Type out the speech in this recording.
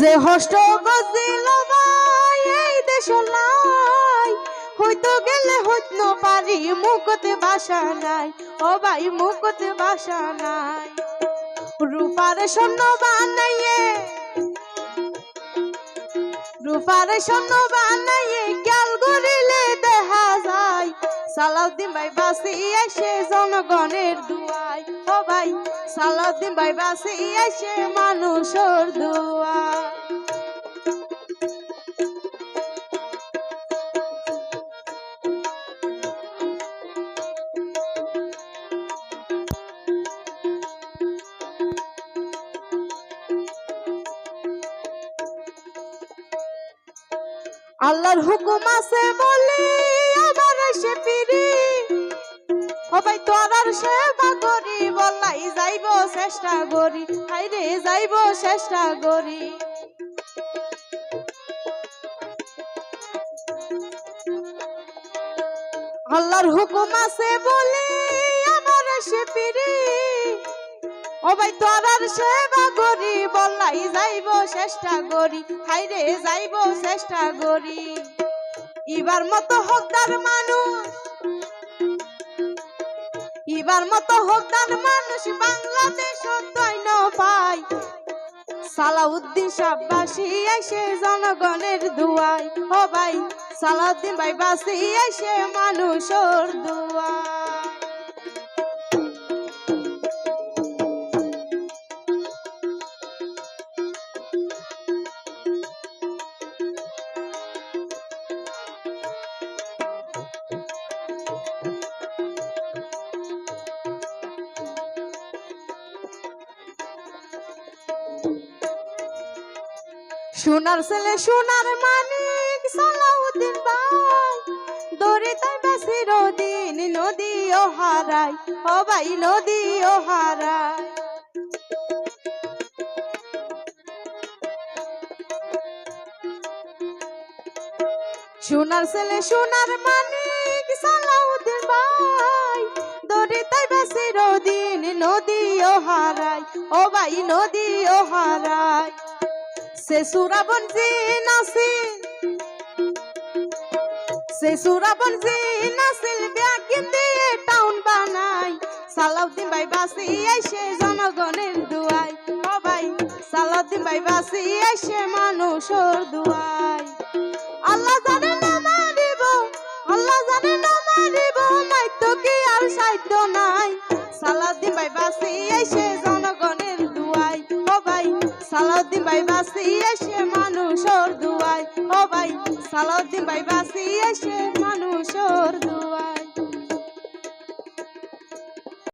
যে হষ্ট গজিল এই দেশ নাই। হইতো গেলে হইত পারি মুখতে বাসা নাই। ও ভাই মুখতে বাসা নাই। রূপার স্বর্ণ বানাইয়ে, রূপার স্বর্ণ বানাইয়ে দেখা যায় সালাউদ্দিন ভাই বাসি এসে জনগণের দুয়াই ও ভাই, সালাউদ্দিন ভাই বাসি এসে মানুষের দুয়াই আল্লাহর হুকুম আছে বলি সে পিরি ও তোরার সেবা করি, বলাই যাইব, চেষ্টা করি। হাইরে যাইব, চেষ্টা করি। আল্লাহর হুকুম আছে বলি, আবার সে পিরি ও তোরার সেবা করি, বলাই যাইব, চেষ্টা করি। হাইরে যাইব, চেষ্টা করি। এবার মতো হকদার মানুষ। ইবার মতো হকদার মানুষ বাংলাদেশ তৈন পাই সালাউদ্দিন সাব্বাসী এসে জনগণের দুয়াই ও ভাই, সালাউদ্দিন ভাই বাসি এসে মানুষের দুয়াই সোনার ছেলে, সোনার মানিক, সালাউদ্দিন ভাই। দরে তাই বাসির দিন নদী ও হারাই ও ভাই নদী ও হারাই সোনার ছেলে, সোনার মানিক, সালাউদ্দিন ভাই। দরে তাই বাসির দিন নদী ও হারাই ও ভাই নদী ও হারাই সে সুরাবন জি নাসিল, সে সুরাবন জি নাসিল ব্যাগিন দিয়ে টাউন বানাই সালাউদ্দিন ভাই বাসি এসে জনগণের দুয়াই ও ভাই, সালাউদ্দিন ভাই বাসি এসে মানুষের দুয়াই আল্লাহ জানে না মারিব, আল্লাহ জানে না নাই তো কি আর সাধ্য নাই। ভাই বাসি এসে জনগণের দুয়াই ও ভাই। সালাউদ্দিন ভাই বাসি এসে মানুষের দুয়াই ও ভাই। সালাউদ্দিন ভাই বাসি এসে